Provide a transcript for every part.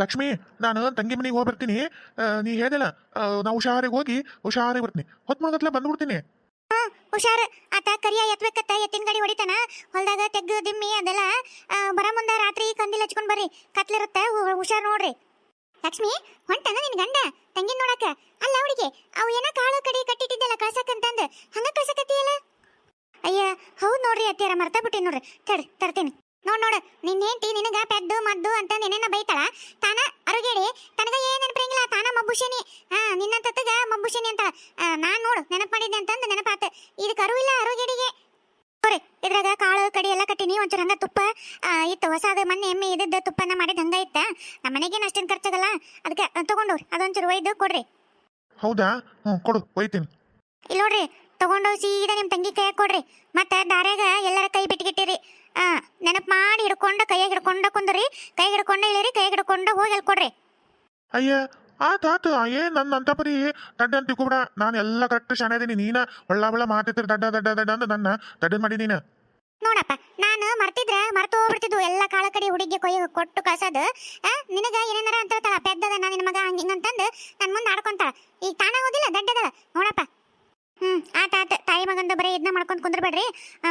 ಲಕ್ಷ್ಮಿ, ನಾನು ತಂಗಿ ಮನೆಗೆ ಹೋಗಿ ಬರ್ತೀನಿ ನೀ ಹೇಳಿಲ್ಲ ನಾ ಹುಷಾರಿಗೆ ಹೋಗಿ, ಹುಷಾರಿಗೆ ಬರ್ತೀನಿ. ಹೊತ್ತು ಮುಳುಗತ್ಲೆ ಬಂದ್ಬಿಡ್ತೀನಿ. ಹುಷಾರ್. ಆತ ಕರಿಯ ಎತ್ಬೇಕತ್ತ, ಎತ್ತಿನ ಗಾಡಿ ಹೊಡಿತಾನ. ಹೊಲದಾಗ ತೆಗ್ಗು, ದಿಮ್ಮಿ ಅದೆಲ್ಲ ಬರ ಮುಂದ ರಾತ್ರಿ ಕಂದಿಲ್ ಹಚ್ಕೊಂಡ್ ಬರ್ರಿ. ಕತ್ಲಿರುತ್ತೆ ಹುಷಾರ್ ನೋಡ್ರಿ. ಲಕ್ಷ್ಮಿ, ಹೊಂಟನ ನಿನ್ ಗಂಡ? ತಂಗಿನ ನೋಡಕ? ಅಲ್ಲ ಅವಳಿಗೆ ಅವು ಏನ ಕಾಳು ಕಡಿ ಕಟ್ಟಿಟ್ಟಿದ್ದಲ್ಲ ಕಳ್ಸಕ್ಕಂತಂದು ಹಂಗ ಕಳ್ಸಕತ್ತೀಯಲ್ಲ? ಅಯ್ಯ, ಹೌದ್ ನೋಡ್ರಿ ಅತ್ತಿಯರ, ಮರ್ತಾ ಬಿಟ್ಟಿ ನೋಡ್ರಿ. ತಡ ತರ್ತೀನಿ ನೋಡ್ ನೋಡು ನಿನ್ನ ಹೆಂಡತಿ ನಿನಗ ಪೆದ್ದು ಮದ್ದು ಅಂತ ನಿನ್ನ ಬೈತಾಳ. ತಾನ ಅರುಗೇಡಿ ತನಗ ಏನ್ ನೆನಪಿರಂಗಿಲ್ಲ ತಾನ ಮಬ್ಬುಶೇನಿ ಹಾ ನಿನ್ನ ತತ್ತಗ ಮಬ್ಬುಶೇನಿ ಅಂತ ನಾನ್ ನೋಡು ನೆನಪು ಮಾಡಿದ್ದೆ ಅಂತಂದು ನೆನಪಾತ. ಇದು ಕರು ಇಲ್ಲ ಅರುಗೇಡಿಗೆ. ನೋಡ್ರಿ ಇದ್ರಾಗ ಕಾಳು ಕಡಿ ಎಲ್ಲ ಕಟ್ಟಿನಿ ಒಂಚೂರು ಹಂಗ ತುಪ್ಪ ಇತ್ತು ಹೊಸದು ಮೊನ್ನೆ ಎಮ್ಮೆ ಇದ್ದದ್ದು ತುಪ್ಪನ ಮಾಡಿದ ಹಂಗ ಇತ್ತ. ನಮ್ಮ ಮನೆಗೇನು ಅಷ್ಟೇನು ಖರ್ಚಾಗಲ್ಲ. ಅದಕ್ಕೆ ತಗೊಂಡೋರಿ ಅದೊಂಚೂರು ಒಯ್ದು ಕೊಡ್ರಿ. ಹೌದಾ? ಹ್ಞೂ ಕೊಡು ಒಯ್ತೀನಿ. ಇಲ್ಲ ನೋಡ್ರಿ ತಗೊಂಡೋಗಿ ಸೀದಾ ನಿಮ್ಮ ತಂಗಿ ಕೈಯಾಗ ಕೊಡ್ರಿ. ಮತ್ತೆ ದಾರ್ಯಾಗ ಎಲ್ಲರ ಕೈ ಬಿಟ್ಗಿಟ್ಟಿರಿ ಆ ನೆನಪು ಮಾಡಿ ಹಿಡ್ಕೊಂಡ ಕೈಯಾಗ ಹಿಡ್ಕೊಂಡ ಕುಂದ್ರಿ. ಕೈ ಹಿಡ್ಕೊಂಡ ಇಳಿರಿ ಕೈ ಹಿಡ್ಕೊಂಡ ಹೋಗಿ ಅಲ್ಲಿ ಕೊಡ್ರಿ. ಅಯ್ಯ ಆತ ಆತ ಏನ್ ನನ್ನ ಅಂತ ಪರಿ ದಡ್ಡ ಅಂತ ತಿಳ್ಕೊಬಿಡ ನಾನು ಎಲ್ಲ ಕರೆಕ್ಟ್ ಶಾಣೆ ಇದೀನಿ. ನೀನ ಒಳ್ಳ ಒಳ್ಳ ಮಾತಿರ್ತೀರಿ ದಡ್ಡ ದಡ್ಡ ದಡ್ಡ ಅಂತ ನನ್ನ ದಡ್ಡದ್ ಮಾಡಿ ನೀನು. ನೋಡಪ್ಪ ನಾನು ಮರ್ತಿದ್ರೆ ಮರ್ತು ಹೋಗ್ಬಿಡ್ತಿದ್ವು. ಎಲ್ಲ ಕಾಳ ಕಡೆ ಹುಡುಗಿ ಕೊಯ್ಯ ಕೊಟ್ಟು ಕಳ್ಸೋದು. ಆ, ನಿನಗ ಏನೇನಾರ ಅಂತ ಹೇಳ್ತಾಳ? ಪೆದ್ದದ ನಾ ನಿನ್ನ ಮಗ ಹಂಗ ಹಿಂಗಂತಂದು ನನ್ನ ಮುಂದೆ ಆಡ್ಕೊಂತಾಳ ಈಗ ತಾನ ಹೋದಿಲ್ಲ ದಡ್ಡದ ನೋಡಪ್ಪ ಹ್ಮ್ ಆತ ಆತ ತಾಯಿ ಮಗಂದ ಬರೀ ಇದನ್ನ ಮಾಡ್ಕೊಂಡ್ ಕುಂದ್ರಬೇಡ್ರಿ.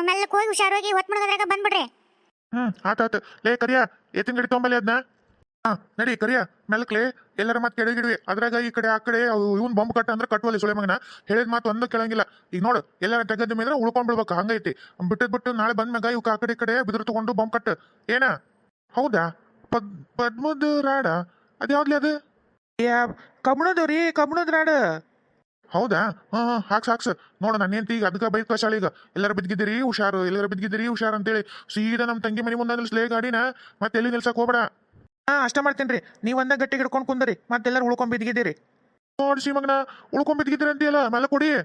ಮೆಲ್ಲಕ್ ಹೋಗಿ ಹುಷಾರಾಗಿ ಹೊತ್ತು ಮುಳುಗದ್ರಾಗ ಬಂದ್ಬಿಡ್ರಿ. ಹ್ಮ್ ಆತ ಆತ. ಲೇ ಕರಿಯ ಎತ್ತಿನ ಗಡಿ ತೊಂಬಲಿ ಅದನ್ನ ಹಾ ನಡಿ ಕರಿಯ ಮೆಲ್ಕ್ಲೆ ಎಲ್ಲರ ಮತ್ತೆ ಕೆಳಗಿಡ್ವಿ ಅದ್ರಾಗ ಈ ಕಡೆ ಆ ಕಡೆ ಇವನ್ ಬಾಂಬ್ ಕಟ್ಟ ಅಂದ್ರೆ ಕಟ್ಟುವಲ್ಲಿ ಸುಳೆ ಮಗನ. ಹೇಳಿದ ಮಾತು ಒಂದು ಕೇಳಂಗಿಲ್ಲ. ಈಗ ನೋಡು ಎಲ್ಲರ ತೆಗೆದ ಮೇಲೆ ಉಳ್ಕೊಂಡ್ ಬಿಡ್ಬೇಕು ಹಂಗೈತಿ ಬಿಟ್ಟದ್ ಬಿಟ್ಟು ನಾಳೆ ಬಂದ ಮ್ಯಾಗ ಇವಕ್ಕೆ ಆ ಕಡೆ ಈ ಕಡೆ ಬಿದ್ರು ತಗೊಂಡು ಬಾಂಬ್ ಕಟ್ಟು ಏನ? ಹೌದಾ? ಪದ್ ಪದ್ಮದ ರಾಡ? ಅದ್ಯಾವ್ದ್ಲಿ ಅದು? ಕಬ್ಬಣದು ರೀ ಕಬ್ಣದ ರಾಡ. ಹೌದಾ? ಹಾ ಹಾ, ಹಾಕ್ಸ್ ಹಾಕ್ಸ್. ನೋಡ ನನ್ನ ಈಗ ಅದಕ್ಕೆ ಬೈಕ್ ಕಳ್ಸಾಳ ಈಗ. ಎಲ್ಲರ ಬಿದ್ದಿದ್ದೀರಿ? ಹುಷಾರು. ಎಲ್ಲರ ಬಿದ್ದಿದ್ದೀರಿ? ಹುಷಾರು ಅಂತೇಳಿ. ಸೀದಾ ನಮ್ಮ ತಂಗಿ ಮನೆ ಮುಂದೆ ನಿಲ್ಸ್ಲೇ ಗಾಡಿನ. ಮತ್ತೆ ಎಲ್ಲಿ ನಿಲ್ಸಕ್ ಹೋಗ್ಬೇಡ? ಹಾ, ಅಷ್ಟ ಮಾಡ್ತೇನ್ರಿ ನೀವು ಒಂದ ಗಟ್ಟಿ ಹಿಡ್ಕೊಂಡು ಕುಂದರಿ. ಮತ್ತೆಲ್ಲರೂ ಉಳ್ಕೊಂಡ್ ಬಿದ್ದಿದ್ದೀರಿ. ನೋಡ್ಸಿ ಮಗನ ಉಳ್ಕೊಂಡ್ ಬಿದ್ದಿದ್ದೀರಿ ಅಂತೀಯಲ್ಲ ಮೇಲೆ ಕೊಡಿ.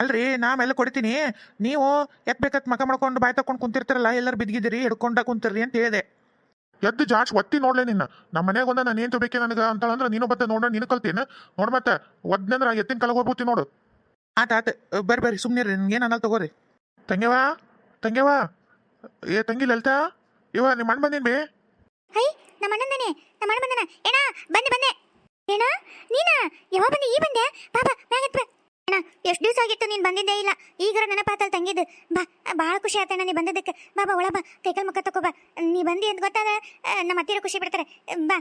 ಅಲ್ರಿ, ನಾ ಮೇಲೆ ಕೊಡ್ತೀನಿ. ನೀವು ಎತ್ ಬೇಕತ್ ಮಕ ಮಾಡ್ಕೊಂಡು ಬಾಯ್ ತಕೊಂಡ್ ಕುಂತಿರ್ತಾರಲ್ಲ, ಎಲ್ಲರೂ ಬಿದ್ದಿದ್ದೀರಿ, ಹಿಡ್ಕೊಂಡ ಕುಂತಿರ್ರಿ ಅಂತ ಹೇಳಿದೆ. ಎದ್ದು ಜಾಡ್ಸ್ ಒತ್ತಿ ನೋಡ್ಲೆ ನಿನ್ನ ನಮ್ಮ ಮನೆಗೆ ಒಂದ ನಾನು ಏನು ತಗೋಬೇಕೆ ನನಗೆ ಅಂತಂದ್ರೆ ನೀನು ಬತ್ತೆ ನೋಡ ನೀನು ಕಲ್ತೀನಿ? ನೋಡ್ ಮತ್ತೆ ಒದ್ನಂದ್ರ ಎತ್ತಿನ ಕಲಗ ಹೋಗ್ಬೋತಿ ನೋಡು. ಆತ ಆತ ಬರ್ರಿ ಬರ್ರಿ ರೀ ನಿಮ್ಗೇನ್ ಅನ್ನಲ್ ತಗೋರಿ. ತಂಗ್ಯವಾ ತಂಗ್ಯವಾ ಏ ತಂಗಿ ಲಲಿತಾ ಇವ ನಿಮ್ಮ ಅಣ್ಣ ಬಂದೀನಿ ಬೇ? ಹೈ ನಮ್ಮ ಅಣ್ಣಂದನೆ ನಮ್ಮ ಅಣ್ಣ ಬಂದನ. ಏನ ಬಂದೆ ಬಂದೆ. ಏನ ನೀನ? ಯಾವಾಗ ಬಂದೆ ಈ ಬಂದೆ? ಪಾಪ ಎಷ್ಟು ದಿವಸ ಆಗಿತ್ತು ನೀನು ಬಂದಿದ್ದೇ ಇಲ್ಲ? ಈಗರ ನೆನಪಾತಲ್ಲಿ ತಂಗಿದ್ದು ಬಾ ಭಾಳ ಖುಷಿ ಆತಣ್ಣ ನೀ ಬಂದಿದ್ದಕ್ಕೆ. ಬಾ ಬಾ ಒಳ ಬಾ. ಕೈಕಲ್ ಮುಖ ತಗೋ ಬಾ. ನೀ ಬಂದಿ ಅಂತ ಗೊತ್ತಾದ ನಮ್ಮ ಅತ್ತಿರ ಖುಷಿ ಪಡ್ತಾರೆ. ಬಾ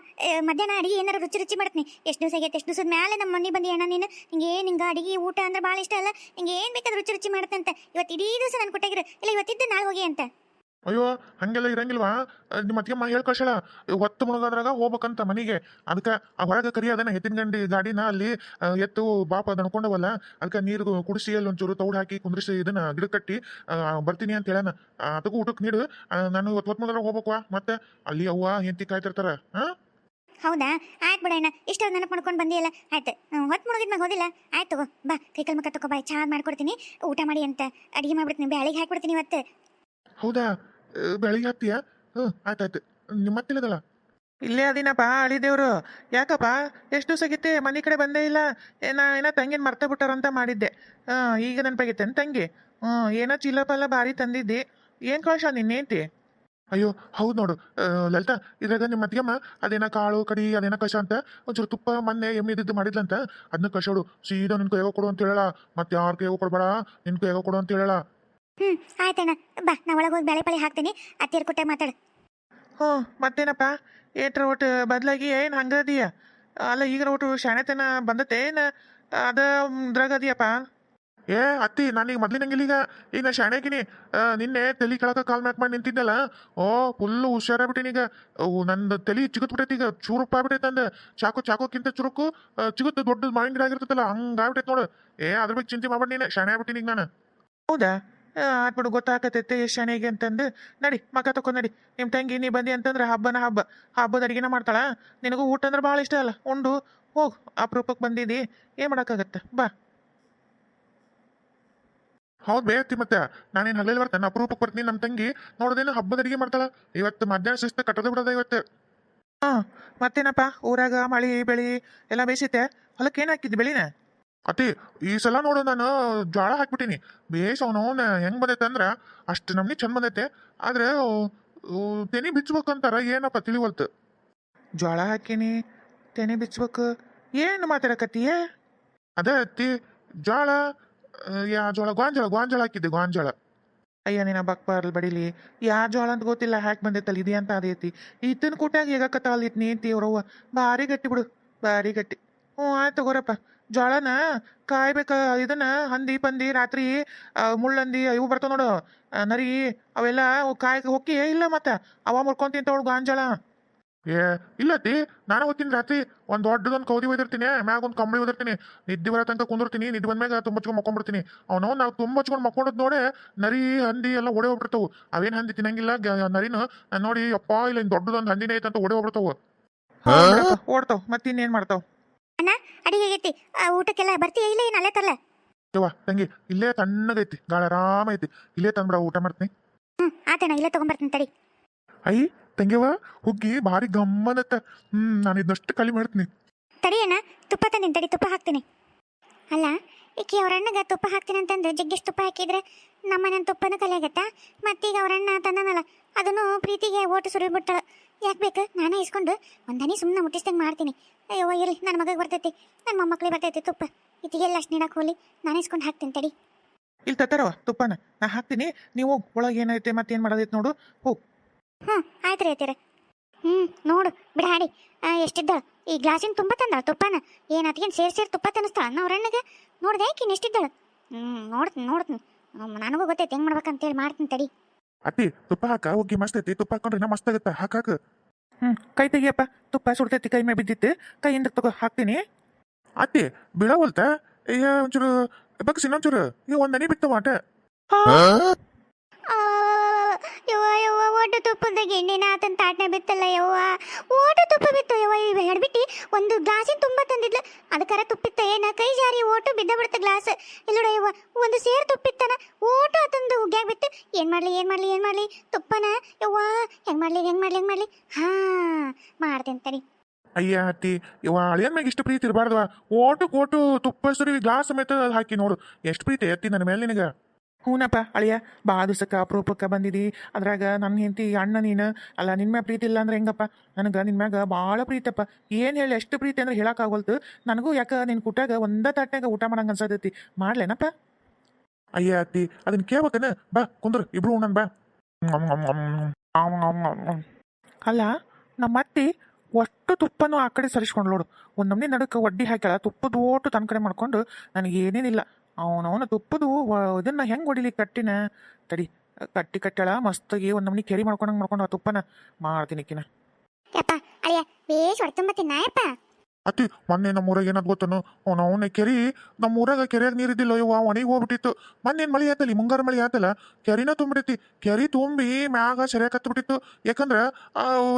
ಮಧ್ಯಾಹ್ನ ಅಡಿಗೆ ಏನಾರು ರುಚಿ ರುಚಿ ಮಾಡ್ತೀನಿ. ಎಷ್ಟು ದಿವಸ ಆಗೈತೆ ಎಷ್ಟು ದಿವಸದ ಮೇಲೆ ನಮ್ಮ ಮನೆ ಬಂದಿ ಅಣ್ಣ ನೀನು? ನಿಂಗೆ ನಿಂಗೆ ಅಡಿಗೆ, ಊಟ ಅಂದ್ರೆ ಭಾಳ ಇಷ್ಟ ಅಲ್ಲ? ನಿಂಗೆ ಏನು ಬೇಕಾದ್ರೆ ರುಚಿ ರುಚಿ ಮಾಡ್ತಂತ? ಇವತ್ತು ಇಡೀ ದಿವಸ ನಾನು ಕೊಟ್ಟಾಗಿರು. ಇಲ್ಲ, ಇವತ್ತಿದ್ದು ನಾಳೆ ಹೋಗಿ ಅಂತ. ಅಯ್ಯೋ ಹಂಗೆಲ್ಲ ಇರಂಗಿಲ್ವಾ? ನಿಮ್ಮ ಅತ್ತಿಗೆ ಹೇಳಿ ಕಳ್ಸಳ ಹೊತ್ತು ಮುಳುಗೋದ್ರಾಗ ಹೋಗ್ಬೇಕಂತ ಮನೆಗೆ. ಅದಕ್ಕೆ ಆ ಹೊರಗೆ ಕರಿಯೋದನ್ನ ಹೆತ್ತಿನ ಗಂಡಿ ಗಾಡಿನ ಅಲ್ಲಿ ಎತ್ತು ಬಾಪ ದಣ್ಕೊಂಡವಲ್ಲ ಅದಕ್ಕೆ ನೀರು ಕುಡಿಸಿ ಅಲ್ಲಿ ಒಂಚೂರು ತೌಡು ಹಾಕಿ ಕುಂದ್ರಿಸಿ ಇದನ್ನ ಗಿಡ ಕಟ್ಟಿ ಬರ್ತೀನಿ ಅಂತ ಹೇಳನ ಅದಕ್ಕೂ ಊಟಕ್ಕೆ ನೀಡು. ನಾನು ಇವತ್ತು ಹೊತ್ತು ಮುಳುಗೋದ್ರಾಗ ಹೋಗ್ಬೇಕವಾ ಮತ್ತೆ ಅಲ್ಲಿ ಅವ್ವ ಹೆಂಡತಿ ಕಾಯ್ತಿರ್ತಾರ. ಹಾ ಹೌದಾ? ಆಯ್ತು ಬಿಡಣ್ಣ ಇಷ್ಟು ನೆನಪು ಮಾಡ್ಕೊಂಡು ಬಂದಿಲ್ಲ ಆಯ್ತು. ಹೊತ್ತು ಮುಳುಗಿದ್ಮ್ಯಾಗ ಹೋದಿಲ್ಲ? ಆಯ್ತು ತಗೋ ಬಾ. ಕೈಕಲ್ ಮುಖ ತಗೋ ಬಾಯ್ ಚಾ ಮಾಡ್ಕೊಡ್ತೀನಿ. ಊಟ ಮಾಡಿ ಅಂತ ಅಡಿಗೆ ಮಾಡ್ಬಿಡ್ತೀನಿ. ಬ್ಯಾಳಿಗೆ ಹಾಕ್ಬಿಡ್ತೀನಿ ಇವತ್ತು. ಹೌದಾ? ಬೆಳಿಗ್ಗೆ ಹತ್ತಿಯ? ಹ್ಞೂ ಆಯ್ತಾಯ್ತು. ನಿಮ್ಮ ಮತ್ತಿಲ್ಲದಲ್ಲ ಇಲ್ಲೇ ಅದಿನಪ್ಪ ಅಳಿದೇವ್ರು ಯಾಕಪ್ಪ ಎಷ್ಟು ದಿವಸ ಆಗಿತ್ತೆ? ಮನೆ ಕಡೆ ಬಂದೇ ಇಲ್ಲ. ಏನ ಏನ ತಂಗಿನ ಮರ್ತ ಬಿಟ್ಟಾರಂತ ಮಾಡಿದ್ದೆ. ಹಾ ಈಗ ನೆನಪಾಗಿತ್ತೇನು ತಂಗಿ? ಹ್ಞೂ ಏನೋ ಚೀಲ ಪಲ್ಲ ಭಾರಿ ತಂದಿದ್ದಿ. ಏನು ಕಳ್ಸ ನಿನ್ನೇಂತಿ ಅಯ್ಯೋ ಹೌದು ನೋಡು. ಲಲಿತಾ ಇದ್ರಾಗ ನಿಮ್ಮ ಅತ್ತಿಗೆಮ್ಮ ಅದೇನ ಕಾಳು ಕಡಿ ಅದೇನ ಕಷ ಅಂತ ಒಂಚೂರು ತುಪ್ಪ ಮೊನ್ನೆ ಎಮ್ಮೆ ಇದ್ದಿದ್ದು ಮಾಡಿದ್ಲಂತ. ಅದನ್ನ ಕಷೋಡು ಸೀದಾ ನಿನ್ ಕೈಯಾಗ ಕೊಡು ಅಂತ ಹೇಳಲ್ಲ. ಮತ್ತೆ ಯಾರ ಕೈಯಾಗ ಕೊಡ್ಬೇಡ. ನಿನ್ ಕೈಯಾಗ ಕೊಡು ಅಂತ ಹೇಳಲ್ಲ. ಹ್ಞೂ ಆಯ್ತಣ್ಣ ಬಾ ನಾ ಒಳಗೆ ಹೋಗಿ ಬೆಳೆ ಪಳಿ ಹಾಕ್ತೀನಿ. ಅತ್ತಿಯರ್ ಕೊಟ್ಟೆ ಮಾತಾಡು. ಹ್ಞೂ ಮತ್ತೇನಪ್ಪ? ಏಟ್ರ ಒಟ್ಟು ಬದಲಾಗಿ ಏನು ಹಂಗದೀಯ ಅಲ್ಲ ಈಗ ಒಟ್ಟು ಶಾಣೆತನ ಬಂದತೆ ಏನು? ಅದ ಇದ್ರಾಗ ಅದೀಯಪ್ಪ? ಏ ಅತ್ತಿ ನಾನೀಗ ಮೊದ್ಲಿನಂಗಿಲ್ಲ ಈಗ. ಈಗ ನಾ ಶಾಣೆಗಿನಿ. ನಿನ್ನೆ ತಲೆ ಕೆಳಕ ಕಾಲ್ ಮ್ಯಾಕ್ ಮಾಡಿ ನಿಂತಿದ್ದಲ್ಲ. ಓ ಫುಲ್ಲು ಹುಷಾರಾಗ್ಬಿಟ್ಟಿನಿ ಈಗ. ಓ ನಂದು ತಲೆ ಚಿಗುತ್ ಬಿಟ್ಟೈತಿ ಈಗ. ಚೂರುಪ್ಪ ಆಗ್ಬಿಟ್ಟೈತೆ ಅಂದ ಚಾಕು ಚಾಕೋಕ್ಕಿಂತ ಚುರುಕು. ಚಿಗುತ್ತು ದೊಡ್ಡ ಮಾವಿನ ಗಿಡ ಆಗಿರ್ತೈತಲ್ಲ ಹಂಗಾಗ್ಬಿಟ್ಟೈತೆ ನೋಡು. ಏ ಅದ್ರ ಬಗ್ಗೆ ಚಿಂತೆ ಮಾಡ್ಬಿಟ್ಟು ನೀನು. ಶಾಣೆ ಆಗ್ಬಿಟ್ಟಿನಿ ಈಗ ನಾನು. ಹೌದಾ? ಆತ್ಬಿಡು ಗೊತ್ತಾಕತೈತೆ ಎಷ್ಟು ಶಾಣೆಗೆ ಅಂತಂದು. ನಡಿ ಮಗ ತಕೊಂಡ್ ನಡಿ. ನಿಮ್ಮ ತಂಗಿ ನೀ ಬಂದಿ ಅಂತಂದ್ರೆ ಹಬ್ಬನ ಹಬ್ಬ. ಹಬ್ಬದ ಅಡಿಗೆನ ಮಾಡ್ತಾಳ. ನಿನಗೂ ಊಟ ಅಂದ್ರೆ ಭಾಳ ಇಷ್ಟ ಅಲ್ಲ. ಉಂಡು ಹೋಗು ಅಪರೂಪಕ್ಕೆ ಬಂದಿದ್ದಿ ಏನು ಮಾಡೋಕ್ಕಾಗತ್ತೆ? ಬಾ. ಹೌದು ಬೇಯತ್ತಿ ಮತ್ತೆ. ನಾನೇನು ಹಗಲಲ್ಲಿ ಬರ್ತೇನೆ ಅಪರೂಪಕ್ಕೆ ಬರ್ತೀನಿ ನಮ್ಮ ತಂಗಿ. ನೋಡೋದೇನು ಹಬ್ಬದ ಅಡಿಗೆ ಮಾಡ್ತಾಳ. ಇವತ್ತು ಮಧ್ಯಾಹ್ನ ಶಿಸ್ತು ಕಟ್ಟದ ಬಿಡೋದ ಇವತ್ತು. ಹಾಂ ಮತ್ತೇನಪ್ಪ? ಊರಾಗ ಮಳಿ ಬೆಳಿ ಎಲ್ಲ ಬೇಸಿತ್ತೆ? ಹೊಲಕ್ಕೆ ಏನು ಹಾಕಿದ್ದಿ ಬೆಳಿನ? ಅತಿ ಈ ಸಲ ನೋಡು ನಾನು ಜ್ವಾಳ ಹಾಕ್ಬಿಟ್ಟಿನಿ ಬೇಸ್ ಅವನು ಹೆಂಗ್ ಬಂದೈತೆ ಅಂದ್ರೆ ಅಷ್ಟು ನಮ್ಗೆ ಚಂದ ಬಂದೈತೆ. ಆದ್ರೆ ತೆನೆ ಬಿಚ್ಚಬೇಕಂತಾರ ಏನಪ್ಪ ತಿಳಿವಲ್ತು? ಜೋಳ ಹಾಕಿನಿ ತೆನೆ ಬಿಚ್ಚಬೇಕು ಏನು ಮಾತಾಡಕತ್ತೀಯ ಅದೇ ಅತ್ತಿ ಜೋಳ ಯಾ ಜೋಳ ಗೋಂಜೋಳ ಗೋಂಜೋಳ ಹಾಕಿದ್ದೆ ಗೋಂಜೋಳ. ಅಯ್ಯ ನಿನ್ನ ಬಕ್ಬಾರ್ಲ್ ಬಡಿಲಿ. ಯಾ ಜೋಳ ಅಂತ ಗೊತ್ತಿಲ್ಲ ಹ್ಯಾಕ್ ಬಂದೈತಲ್ಲ ಇದೆ ಅಂತ ಅದೈತಿ ಇತ್ತನ ಕೂಟ್ಯಾಗ ಈಗ ಇತ್ತು ನೀತಿ ಅವ್ರವ್ವ ಭಾರಿ ಗಟ್ಟಿ ಬಿಡು ಭಾರಿ ಗಟ್ಟಿ. ಹ್ಞೂ ಆಯ್ತು ತಗೋರಪ್ಪ. ಜೋಳನ ಕಾಯ್ಬೇಕ ಇದನ್ನ ಹಂದಿ ಪಂದಿ ರಾತ್ರಿ ಆ, ಮುಳ್ಳಂದಿ ಇವು ಬರ್ತಾವ ನೋಡು. ನರಿ ಅವೆಲ್ಲ ಕಾಯ್ ಹೊಕ್ಕಿ ಇಲ್ಲ ಮತ್ತೆ ಅವ ಮುರ್ಕೊಂಡ್ ತಿಂತಾವಳು ಗಾಂಜಾಳ. ಏ ಇಲ್ಲತಿ ನಾನು ಹೋಗ್ತೀನಿ ರಾತ್ರಿ. ಒಂದು ದೊಡ್ಡದೊಂದು ಕೌದಿ ಒಯ್ದಿರ್ತೀನಿ ಮ್ಯಾಗ ಒಂದು ಕಂಬಳಿ ಒದಿರ್ತೀನಿ ನಿದ್ದೆ ಬರೋ ತನಕ ಕುಂದಿರ್ತೀನಿ ನಿದ್ದೆ ಬಂದ್ಮ್ಯಾಗ ಚಿಕ್ಕ ಮಕ್ಕೊಂಡ್ಬಿಡ್ತೀನಿ ಅವನು ನಾವು ತುಂಬಚ್ಕೊಂಡು ಮಕ್ಕೊಂಡದ್ ನೋಡಿ ನರಿ ಹಂದಿ ಎಲ್ಲ ಒಡೆ ಹೋಗ್ಬಿಡ್ತಾವು. ಅವೇನು ಹಂದಿ ತಿನ್ನಂಗಿಲ್ಲ ನರಿನು ನಾನ್ ನೋಡಿ ಅಪ್ಪ ಇಲ್ಲ ದೊಡ್ಡದೊಂದು ಹಂದಿನೇ ಐತಂತ ಒಡೆ ಹೋಗ್ಬಿಡ್ತಾವು. ಓಡ್ತಾವ್ ಮತ್ತಿನ್ನೇನ್ ಮಾಡ್ತಾವ್? ಅಣ್ಣ ಅಡಿಗೆ ಆಗೈತಿ. ಆ, ಊಟಕ್ಕೆಲ್ಲ ಬರ್ತೀಯ ಇಲ್ಲ? ಏನು ಅಲ್ಲೇ ತರಲ್ಲ ಯವ್ವ ತಂಗಿ ಇಲ್ಲೇ ತಣ್ಣಗೈತಿ ಗಾಳ ಆರಾಮ ಐತಿ. ಇಲ್ಲೇ ತಂದ್ಬಿಡ ಊಟ ಮಾಡ್ತೀನಿ. ಹ್ಞೂ ಆತಣ್ಣ ಇಲ್ಲೇ ತೊಗೊಂಬರ್ತೀನಿ ತಡಿ. ಐ ತಂಗಿವ ಹುಗ್ಗಿ ಭಾರಿ ಗಮ್ಮನತ್ತ ಹ್ಮ್ ನಾನು ಇದನ್ನಷ್ಟು ಕಲಿ ಮಾಡ್ತೀನಿ. ತಡಿ ಅಣ್ಣ ತುಪ್ಪ ತಂದಿನಿ ತಡಿ ತುಪ್ಪ ಹಾಕ್ತೀನಿ. ಅಲ್ಲ ಈಕೆ ಅವ್ರ ಅಣ್ಣಗ ತುಪ್ಪ ಹಾಕ್ತೀನಿ ಅಂತಂದು ಜಗ್ಗಿಷ್ಟು ತುಪ್ಪ ಹಾಕಿದ್ರೆ ನಮ್ಮನೆ ತುಪ್ಪನೂ ಕಲಿಯಾಗತ್ತ ಮತ್ತೀಗ ಅವ್ರ ಅಣ್ಣ ತಂದನಲ್ಲ ಅದನ್ನು ಪ್ರೀತಿಗೆ ಓಟು ಸುರಿಬಿಟ್ಟಾಳ. ಯಾಕೆ ಬೇಕು? ನಾನೇ ಇಸ್ಕೊಂಡು ಒಂದನೇ ಸುಮ್ಮನೆ ಮುಟ್ಟಿಸ್ದಂಗೆ ಮಾಡ್ತೀನಿ. ಅಯ್ಯೋ ಇರಲಿ ನನ್ನ ಮಗಗೆ ಬರ್ತೈತಿ. ನನ್ನ ಮೊಮ್ಮಕ್ಳಿಗೆ ಬರ್ತೈತಿ ತುಪ್ಪ. ಇತಿಗೆಲ್ಲ ಅಷ್ಟು ನೀಡಕ್ಕೆ ಹೋಗ್ಲಿ. ನಾನು ಇಸ್ಕೊಂಡು ಹಾಕ್ತೀನಿ ತಡಿ. ಇಲ್ಲಿ ತತ್ತಾರವ ತುಪ್ಪನ. ನಾ ಹಾಕ್ತೀನಿ. ನೀವು ಒಳಗೆ ಏನೈತೆ ಮತ್ತೇನು ಮಾಡೋದೈತೆ ನೋಡು. ಹೋಗ್ ಹ್ಞೂ ಆಯ್ತು ರೀ ಐತಿರ ಹ್ಞೂ ನೋಡು ಬಿಡ ಹಾಡಿ ಎಷ್ಟಿದ್ದಾಳ? ಈ ಗ್ಲಾಸಿನ ತುಂಬ ತಂದಾಳ ತುಪ್ಪನ? ಏನು ಅದಕ್ಕೇನು ಸೇರಿ ಸೇರಿ ತುಪ್ಪ ತನಿಸ್ತಾಳೆ ನಾವು ರಣ್ಣಗೆ ನೋಡಿದೆ ಆಕಿನ್ ಎಷ್ಟಿದ್ದಾಳು? ಹ್ಞೂ ನೋಡ್ತೀನಿ ನೋಡ್ತೀನಿ. ನನಗೂ ಗೊತ್ತೈತೆ ಹೆಂಗೆ ಮಾಡ್ಬೇಕಂತೇಳಿ ಮಾಡ್ತೀನಿ ತಡಿ. ಅತ್ತಿ ತುಪ್ಪ ಹಾಕ ಹೋಗಿ ಮಸ್ತ್ ಐತಿ ತುಪ್ಪ ಹಾಕೊಂಡ್ರೆ ನಾ ಮಸ್ತ್ ಆಗತ್ತ ಹಾಕ ಹಾಕ. ಹ್ಮ್ ಕೈ ತೆಗಿಯಪ್ಪ ತುಪ್ಪ ಸುಡ್ತೈತಿ ಕೈ ಮೇಲೆ ಬಿದ್ದಿತ್ತು ಕೈಯಿಂದ ತಗೋ ಹಾಕ್ತೀನಿ. ಅತ್ತಿ ಬೀಳವಲ್ತ ಏ ಒಂಚೂರು ಬಗ್ಸಿ ಇನ್ನೊಂಚೂರು. ಈ ಒಂದ್ ಅನಿ ಬಿತ್ತವ ಆಟ ಆ, ಯವ್ವ ಯವ್ವ ಒಟ್ಟು ತುಪ್ಪದ ಗಿಣ್ಣಿನ ಆತನ ತಾಟ್ನ ಬಿತ್ತಲ್ಲ ಯವ್ವ. ಓಟು ತುಪ್ಪ ಬಿತ್ತು ಯವ್ವ ಇವ್ ಹೆಡ್ಬಿಟ್ಟು ಒಂದು ಗ್ಲಾಸಿನ ತುಂಬ ತಂದಿದ್ಲು. ಅದಕ್ಕರ ತುಪ್ಪಿತ್ತ ಏನ ಕೈ ಜಾರಿ ಓಟು ಬಿದ್ದ ಗ್ಲಾಸ್. ಇಲ್ಲೋಡ ಯವ್ವ, ಒಂದು ಸೇರ್ ತುಪ್ಪಿತ್ತನ ಓಟು ಅದೊಂದು ಉಗ್ಯಾಗ ಬಿತ್ತು ಏನ್ ಮಾಡ್ಲಿ ಏನ್ ಮಾಡ್ಲಿ ಏನ್ ಮಾಡ್ಲಿ? ತುಪ್ಪನ? ಯವ್ವ, ಹೆಂಗ್ ಮಾಡ್ಲಿ ಹೆಂಗ್ ಮಾಡ್ಲಿ ಹೆಂಗ್ ಮಾಡ್ಲಿ? ಹಾ, ಮಾಡ್ತೀನಿ ತಡಿ. ಅಯ್ಯ ಅತ್ತಿ ಇವ ಅಳಿಯನ್ ಮ್ಯಾಗ ಇಷ್ಟು ಪ್ರೀತಿ ಇರಬಾರ್ದವ ಓಟು, ಕೋಟು, ತುಪ್ಪ ಸರಿ ಗ್ಲಾಸ್ ಸಮೇತ ಹಾಕಿ ನೋಡು. ಎಷ್ಟು ಪ್ರೀತಿ ಅತ್ತಿ ನನ್ನ ಮೇಲೆ ನಿನಗ. ಹೂನಪ್ಪ ಅಳಿಯ ಬಾ ದಿವ್ಸಕ್ಕೆ ಅಪರೂಪಕ್ಕೆ ಬಂದಿದಿ. ಅದ್ರಾಗ ನನ್ನ ಹೆಂಡತಿ ಅಣ್ಣ ನೀನು. ಅಲ್ಲ ನಿನ್ನ ಮ್ಯಾಗ ಪ್ರೀತಿ ಇಲ್ಲ ಅಂದ್ರೆ ಹೆಂಗಪ್ಪ? ನನಗೆ ನಿನ್ನ ಮ್ಯಾಗ ಭಾಳ ಪ್ರೀತಪ್ಪ. ಏನು ಹೇಳಿ ಎಷ್ಟು ಪ್ರೀತಿ ಅಂದ್ರೆ ಹೇಳೋಕ್ಕಾಗೋಲ್ತು ನನಗೂ ಯಾಕೆ ನಿನ್ನ ಕುಟ್ಟಾಗ ಒಂದ ತಟ್ಟಾಗ ಊಟ ಮಾಡಂಗ ಅನ್ಸತೈತಿ. ಮಾಡ್ಲೇನಪ್ಪ? ಅಯ್ಯ ಅತ್ತಿ ಅದನ್ನ ಕೇಳ್ಬೇಕನ? ಬಾ ಕುಂದ್ರು ಇಬ್ರು ಉಣ್ಣನ್ ಬಾ. ಅಲ್ಲ ನಮ್ಮ ಅತ್ತಿ ಒಟ್ಟು ತುಪ್ಪನೂ ಆ ಕಡೆ ಸರಿಸ್ಕೊಂಡು ನೋಡು ಒಂದು ನಮ್ನಿ ನಡಕ್ಕೆ ಒಡ್ಡಿ ಹಾಕ್ಯಾಳ ತುಪ್ಪದ ಓಟು ತನ್ನ ಕಡೆ ಮಾಡ್ಕೊಂಡು ನನಗೆ ಏನೇನಿಲ್ಲ ಅವನವನ ತುಪ್ಪದು ಇದನ್ನ ಹೆಂಗೆ ಹೊಡಿಲಿ ಕಟ್ಟಿನ? ತಡಿ, ಕಟ್ಟಿ ಕಟ್ಟಳ ಮಸ್ತಾಗಿ ಒಂದು ನಮ್ನಿ ಕೆರಿ ಮಾಡ್ಕೊಂಡಂಗೆ ಮಾಡ್ಕೊಂಡು ಆ ತುಪ್ಪನ ಮಾಡ್ತೀನಿ ಕಿನ ಯಪ್ಪ, ಅಳಿಯ ಬೇಸ್ ಹೊಡ್ತುಂಬ ತಿನ್ನಾಯಪ್ಪ ಅತ್ತಿ ಮೊನ್ನೆ ನಮ್ಮ ಊರಾಗ ಏನಾದ್ ಗೊತ್ತನು? ಅವನ ಕೆರಿ ನಮ್ಮ ಊರಾಗ ಕೆರೆಯಾಗ ನೀರಿದ್ದಿಲ್ಲ ಇವ ಒಣಗಿ ಹೋಗ್ಬಿಟ್ಟಿತ್ತು. ಮೊನ್ನೆ ಮಳಿ ಆತಲ್ಲಿ, ಮುಂಗಾರು ಮಳಿ ಆತಲ್ಲ, ಕೆರಿನ ತುಂಬಿಡೈತಿ. ಕೆರಿ ತುಂಬಿ ಮ್ಯಾಗ ಸರಿಯಾಗಿ ಕತ್ಬಿಟ್ಟಿತ್ತು. ಯಾಕಂದ್ರ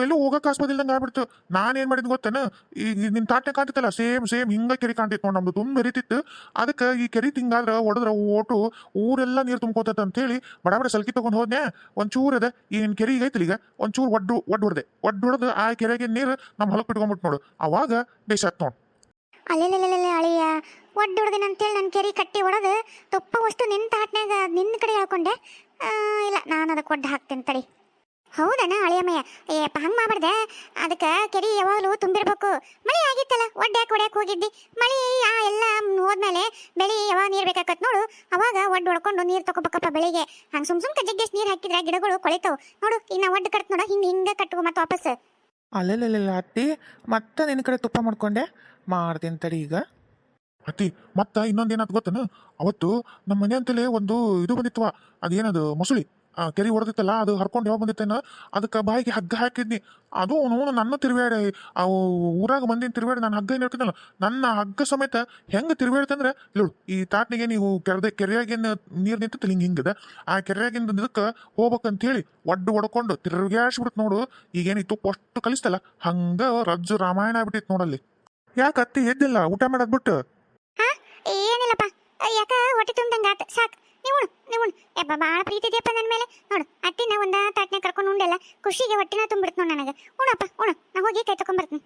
ಎಲ್ಲೂ ಹೋಗಕ್ ಆಸ್ಪದಿಲ್ದಂಗ ಆಗ್ಬಿಡ್ತು. ನಾನ್ ಏನ್ ಮಾಡಿದ್ ಗೊತ್ತೇನು? ಈಗ ನಿನ್ ತಾಟೆ ಕಾಣ್ತಿತ್ತಲ್ಲ, ಸೇಮ್ ಸೇಮ್ ಹಿಂಗ ಕೆರಿ ಕಾಣ್ತಿತ್ತು ನೋಡ್, ನಮ್ದು ತುಂಬ ಬೆರಿತಿತ್ತು. ಅದಕ್ಕೆ ಈ ಕೆರಿ ತಿಂಗಾದ್ರ ಹೊಡೆದ್ರ ಓಟು, ಊರೆಲ್ಲ ನೀರು ತುಂಬ್ಕೋತೈತೆ ಅಂತೇಳಿ ಬಡ ಬಡ ಸಲ್ಕಿ ತಗೊಂಡ್ ಹೋದ್ನೆ ಒಂಚೂರ್ ಅದ. ಈ ನಿನ್ ಕೆರಿ ಈಗ ಐತಿಲ್ಲ ಈಗ? ಒಂಚೂರ್ ಒಡ್ಡು ಒಡ್ ಹೊಡ್ದೆ. ಒಡ್ ಹೊಡೆದು ಆ ಕೆರೆಗೆ ನೀರು ನಮ್ಮ ಹೊಲಕ್ ಬಿಟ್ಕೊಂಡ್ಬಿಟ್ಟು ನೋಡು. ಅವಾಗ ಬೇಸಾತ್ ನೋಡ್ ಅಲ್ಲೆಲ್ಲೆಲ್ಲೆಲ್ಲೆ ಅಳಿಯ. ಒಡ್ಡ ಹೊಡೆದಿನ ಅಂತೇಳಿ ನನ್ನ ಕೆರಿ ಕಟ್ಟಿ ಹೊಡೆದು ತುಪ್ಪ ಅಷ್ಟು ನಿನ್ನ ತಾಟ್ನಾಗ ನಿನ್ನ ಕಡೆ ಹೇಳ್ಕೊಂಡೆ. ಇಲ್ಲ, ನಾನು ಅದಕ್ಕೆ ಒಡ್ಡು ಹಾಕ್ತೇನೆ ತಡಿ. ಹೌದಣ್ಣ ಅಳಿಯಮ್ಮಯ್ಯ ಏಪ್ಪ ಹಂಗೆ ಮಾಡ್ಬಾರ್ದೆ. ಅದಕ್ಕೆ ಕೆರಿ ಯಾವಾಗಲೂ ತುಂಬಿರ್ಬೇಕು. ಮಳೆ ಆಗಿತ್ತಲ್ಲ ಒಡ್ಡ್ಯಾಕೆ ಹೊಡ್ಯಾಕೆ ಹೋಗಿದ್ದಿ? ಮಳೆ, ಆ, ಎಲ್ಲ ಹೋದ್ಮೇಲೆ ಬೆಳೆ ಯಾವಾಗ ನೀರು ಬೇಕಾಕತ್ ನೋಡು. ಅವಾಗ ಒಡ್ಡು ಹೊಡ್ಕೊಂಡು ನೀರು ತಗೋಬೇಕಪ್ಪ ಬೆಳಿಗ್ಗೆ. ಹಂಗೆ ಸುಮ್ ಸುಮ್ ಜಗ್ಗೆಷ್ಟು ನೀರು ಹಾಕಿದ್ರೆ ಗಿಡಗಳು ಕೊಳಿತಾವು. ನೋಡು ಈಗ ನಾವು ಒಡ್ಡು ಕಟ್ ನೋಡು, ಹಿಂಗೆ ಹಿಂಗೆ ಕಟ್ಟು ಮತ್ತೆ ವಾಪಸ್. ಅಲ್ಲೆಲ್ಲ ಅತ್ತಿ, ಮತ್ತೆ ನಿನ್ನ ಕಡೆ ತುಪ್ಪ ಮಾಡ್ಕೊಂಡೆ. ಮಾಡ್ತೀನಿ ತಡಿ ಈಗ. ಅತ್ತಿ, ಮತ್ತ ಇನ್ನೊಂದೇನಾದ್ ಗೊತ್ತನ? ಅವತ್ತು ನಮ್ಮ ಮನೆ ಅಂತಲೇ ಒಂದು ಇದು ಬಂದಿತ್ವ? ಅದೇನದು, ಮೊಸಳಿ? ಆ ಕೆರಿ ಹೊಡೆದಿತ್ತಲ್ಲ, ಅದು ಹರ್ಕೊಂಡು ಯಾವಾಗ ಬಂದಿತ್ತೇನ? ಅದಕ್ಕೆ ಬಾಯಿಗೆ ಹಗ್ಗ ಹಾಕಿದ್ನಿ. ಅದು ಅವನು ನನ್ನ ತಿರುವೇಡ ಅವು ಊರಾಗ ಬಂದಿನ ತಿರುವೇಡ ನಾನು ಹಗ್ಗ ಏನು ಹೇಳ್ತಿದ್ದಲ್ಲ ನನ್ನ ಹಗ್ಗ ಸಮೇತ ಹೆಂಗೆ ತಿರುವಾಡ್ತಂದ್ರೆ ಇಳು ಈ ತಾಟ್ನಿಗೆ ನೀವು ಕೆರೆದ, ಕೆರೆಯಾಗಿನ ನೀರು ನಿಂತಿತ್ತು ಹಿಂಗೆ ಹಿಂಗದ, ಆ ಕೆರೆಯಾಗಿಂದ ಇದಕ್ಕೆ ಹೋಗ್ಬೇಕಂತೇಳಿ ಒಡ್ಡು ಹೊಡ್ಕೊಂಡು ತಿರುಗಾಡ್ಸ್ಬಿಡ್ತು ನೋಡು, ಈಗೇನು ತುಪ್ಪ ಅಷ್ಟು ಕಲಿಸ್ತಲ್ಲ, ಹಂಗ ರಜ್ಜು ರಾಮಾಯಣ ಆಗ್ಬಿಟ್ಟಿತ್ತು ನೋಡಲ್ಲಿ. ಯಾಕೆ ಅತ್ತಿ ಎದ್ದಿಲ್ಲ, ಊಟ ಮಾಡೋದ್ಬಿಟ್ಟು ಏನಿಲ್ಲಪ್ಪ, ಯಾಕ ಹೊಟ್ಟೆ ತುಂಬ್ದಂಗ ಸಾಕು ಸಾಕ್. ನೀವು ನೀವು ಯಪ್ಪ ಭಾಳ ಪ್ರೀತಿ ಇದೆಯಪ್ಪ ನನ್ನ ಮೇಲೆ. ನೋಡು, ಅತ್ತಿನ ಒಂದ ತಾಟ್ನೆ ಕರ್ಕೊಂಡು ಉಂಡೆಲ್ಲ ಖುಷಿಗೆ ಹೊಟ್ಟೆನ ತುಂಬಿಡ್ತು ನನಗೆ. ಉಣಪ್ಪ, ಉಣ, ನಾ ಹೋಗಿ ಕೈ ತಗೊಂಡ್ಬರ್ತೀನಿ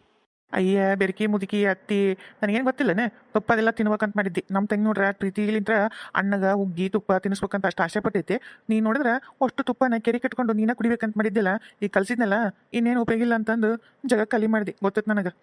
ಅಯ್ಯ, ಬೆರಕಿ, ಮುದುಕಿ, ಅತ್ತಿ, ನನಗೇನು ಗೊತ್ತಿಲ್ಲನೆ? ತುಪ್ಪ ಅದೆಲ್ಲ ತಿನ್ಬೇಕಂತ ಮಾಡಿದ್ದಿ. ನಮ್ಮ ತಂಗಿ ನೋಡ್ರ ಪ್ರೀತಿಲಿಂತ್ರ ಅಣ್ಣಗ ಉಗ್ಗಿ, ತುಪ್ಪ ತಿನ್ನಿಸ್ಬೇಕಂತ ಅಷ್ಟು ಆಸೆ ಪಟ್ಟೈತಿ. ನೀನು ನೋಡಿದ್ರೆ ಅಷ್ಟು ತುಪ್ಪನ ಕೆರೆ ಕಟ್ಕೊಂಡು ನೀನ ಕುಡಿಬೇಕಂತ ಮಾಡಿದ್ದಿಲ್ಲ? ಈಗ ಕಲ್ಸಿದ್ನಲ್ಲ, ಇನ್ನೇನು ಉಪಯೋಗಿಲ್ಲ ಅಂತಂದು ಜಗ ಕಲಿ ಮಾಡಿದೆ. ಗೊತ್ತೈತೆ ನನಗೆ.